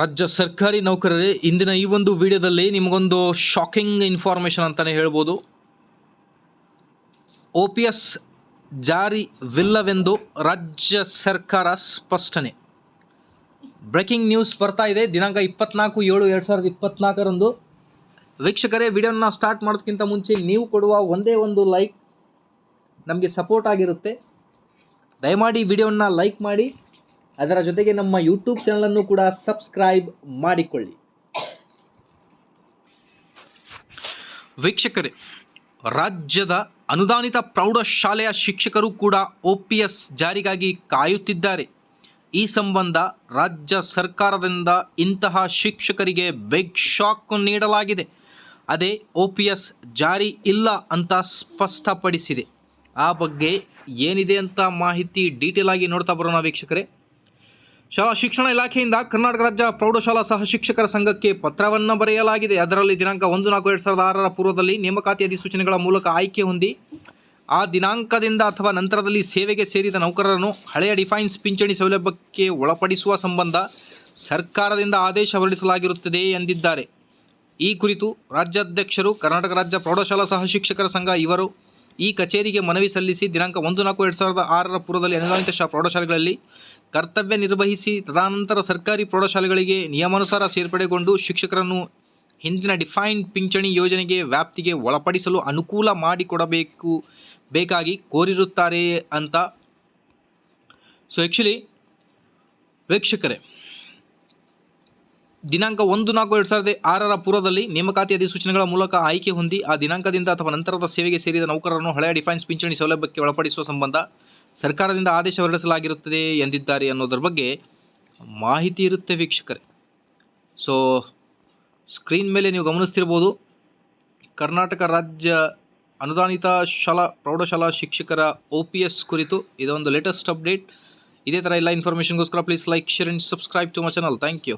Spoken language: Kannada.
ರಾಜ್ಯ ಸರ್ಕಾರಿ ನೌಕರರೇ, ಇಂದಿನ ಈ ಒಂದು ವಿಡಿಯೋದಲ್ಲಿ ನಿಮಗೊಂದು ಶಾಕಿಂಗ್ ಇನ್ಫಾರ್ಮೇಷನ್ ಅಂತಲೇ ಹೇಳ್ಬೋದು. ಒ ಪಿ ಎಸ್ ಜಾರಿವಿಲ್ಲವೆಂದು ರಾಜ್ಯ ಸರ್ಕಾರ ಸ್ಪಷ್ಟನೆ. ಬ್ರೇಕಿಂಗ್ ನ್ಯೂಸ್ ಬರ್ತಾ ಇದೆ. ದಿನಾಂಕ ಇಪ್ಪತ್ನಾಲ್ಕು ಏಳು ಎರಡು ಸಾವಿರದ ಇಪ್ಪತ್ನಾಲ್ಕರಂದು. ವೀಕ್ಷಕರೇ, ವಿಡಿಯೋನ ಸ್ಟಾರ್ಟ್ ಮಾಡೋದಕ್ಕಿಂತ ಮುಂಚೆ ನೀವು ಕೊಡುವ ಒಂದೇ ಒಂದು ಲೈಕ್ ನಮಗೆ ಸಪೋರ್ಟ್ ಆಗಿರುತ್ತೆ. ದಯಮಾಡಿ ವಿಡಿಯೋನ ಲೈಕ್ ಮಾಡಿ. ಅದರ ಜೊತೆಗೆ ನಮ್ಮ ಯೂಟ್ಯೂಬ್ ಚಾನಲನ್ನು ಕೂಡ ಸಬ್ಸ್ಕ್ರೈಬ್ ಮಾಡಿಕೊಳ್ಳಿ. ವೀಕ್ಷಕರೇ, ರಾಜ್ಯದ ಅನುದಾನಿತ ಪ್ರೌಢಶಾಲೆಯ ಶಿಕ್ಷಕರು ಕೂಡ ಒ ಪಿ ಎಸ್ ಜಾರಿಗಾಗಿ ಕಾಯುತ್ತಿದ್ದಾರೆ. ಈ ಸಂಬಂಧ ರಾಜ್ಯ ಸರ್ಕಾರದಿಂದ ಇಂತಹ ಶಿಕ್ಷಕರಿಗೆ ಬಿಗ್ ಶಾಕ್ ನೀಡಲಾಗಿದೆ. ಅದೇ ಒ ಪಿ ಎಸ್ ಜಾರಿ ಇಲ್ಲ ಅಂತ ಸ್ಪಷ್ಟಪಡಿಸಿದೆ. ಆ ಬಗ್ಗೆ ಏನಿದೆ ಅಂತ ಮಾಹಿತಿ ಡೀಟೇಲ್ ಆಗಿ ನೋಡ್ತಾ ಬರೋಣ ವೀಕ್ಷಕರೇ. ಶಾಲಾ ಶಿಕ್ಷಣ ಇಲಾಖೆಯಿಂದ ಕರ್ನಾಟಕ ರಾಜ್ಯ ಪ್ರೌಢಶಾಲಾ ಸಹ ಶಿಕ್ಷಕರ ಸಂಘಕ್ಕೆ ಪತ್ರವನ್ನು ಬರೆಯಲಾಗಿದೆ. ಅದರಲ್ಲಿ ದಿನಾಂಕ ಒಂದು ನಾಲ್ಕು ಎರಡು ಸಾವಿರದ ಆರರ ಪೂರ್ವದಲ್ಲಿ ನೇಮಕಾತಿ ಅಧಿಸೂಚನೆಗಳ ಮೂಲಕ ಆಯ್ಕೆ ಹೊಂದಿ, ಆ ದಿನಾಂಕದಿಂದ ಅಥವಾ ನಂತರದಲ್ಲಿ ಸೇವೆಗೆ ಸೇರಿದ ನೌಕರರನ್ನು ಹಳೆಯ ಡಿಫೈನ್ಸ್ ಪಿಂಚಣಿ ಸೌಲಭ್ಯಕ್ಕೆ ಒಳಪಡಿಸುವ ಸಂಬಂಧ ಸರ್ಕಾರದಿಂದ ಆದೇಶ ಹೊರಡಿಸಲಾಗಿರುತ್ತದೆ ಎಂದಿದ್ದಾರೆ. ಈ ಕುರಿತು ರಾಜ್ಯಾಧ್ಯಕ್ಷರು, ಕರ್ನಾಟಕ ರಾಜ್ಯ ಪ್ರೌಢಶಾಲಾ ಸಹ ಶಿಕ್ಷಕರ ಸಂಘ, ಇವರು ಈ ಕಚೇರಿಗೆ ಮನವಿ ಸಲ್ಲಿಸಿ ದಿನಾಂಕ ಒಂದು ನಾಲ್ಕು ಎರಡು ಸಾವಿರದ ಆರರ ಪೂರ್ವದಲ್ಲಿ ಅನುದಾನಿತ ಶಾ, ಪ್ರೌಢಶಾಲೆಗಳಲ್ಲಿ ಕರ್ತವ್ಯ ನಿರ್ವಹಿಸಿ ತದನಂತರ ಸರ್ಕಾರಿ ಪ್ರೌಢಶಾಲೆಗಳಿಗೆ ನಿಯಮಾನುಸಾರ ಸೇರ್ಪಡೆಗೊಂಡು ಶಿಕ್ಷಕರನ್ನು ಹಿಂದಿನ ಡಿಫೈನ್ಡ್ ಪಿಂಚಣಿ ಯೋಜನೆಗೆ ವ್ಯಾಪ್ತಿಗೆ ಒಳಪಡಿಸಲು ಅನುಕೂಲ ಮಾಡಿಕೊಡಬೇಕು, ಬೇಕಾಗಿ ಕೋರಿರುತ್ತಾರೆ ಅಂತ. ಸೊ ಆ್ಯಕ್ಚುಲಿ ವೀಕ್ಷಕರೇ, ದಿನಾಂಕ ಒಂದು ನಾಲ್ಕು ಎರಡು ಸಾವಿರದ ಆರರ ಪೂರ್ವದಲ್ಲಿ ನೇಮಕಾತಿ ಅಧಿಸೂಚನೆಗಳ ಮೂಲಕ ಆಯ್ಕೆ ಹೊಂದಿ, ಆ ದಿನಾಂಕದಿಂದ ಅಥವಾ ನಂತರದ ಸೇವೆಗೆ ಸೇರಿದ ನೌಕರರನ್ನು ಹಳೆಯ ಡಿಫೈನ್ಸ್ ಪಿಂಚಣಿ ಸೌಲಭ್ಯಕ್ಕೆ ಒಳಪಡಿಸುವ ಸಂಬಂಧ ಸರ್ಕಾರದಿಂದ ಆದೇಶ ಹೊರಡಿಸಲಾಗಿರುತ್ತದೆ ಎಂದಿದ್ದಾರೆ ಅನ್ನೋದ್ರ ಬಗ್ಗೆ ಮಾಹಿತಿ ಇರುತ್ತೆ ವೀಕ್ಷಕರೇ. ಸೊ ಸ್ಕ್ರೀನ್ ಮೇಲೆ ನೀವು ಗಮನಿಸ್ತಿರ್ಬೋದು. ಕರ್ನಾಟಕ ರಾಜ್ಯ ಅನುದಾನಿತ ಶಾಲಾ, ಪ್ರೌಢಶಾಲಾ ಶಿಕ್ಷಕರ ಒ ಪಿ ಎಸ್ ಕುರಿತು ಇದೊಂದು ಲೇಟೆಸ್ಟ್ ಅಪ್ಡೇಟ್ ಇದೇ ಥರ ಎಲ್ಲ ಇನ್ಫಾರ್ಮೇಷನ್ಗೋಸ್ಕರ please like share and subscribe to my channel thank you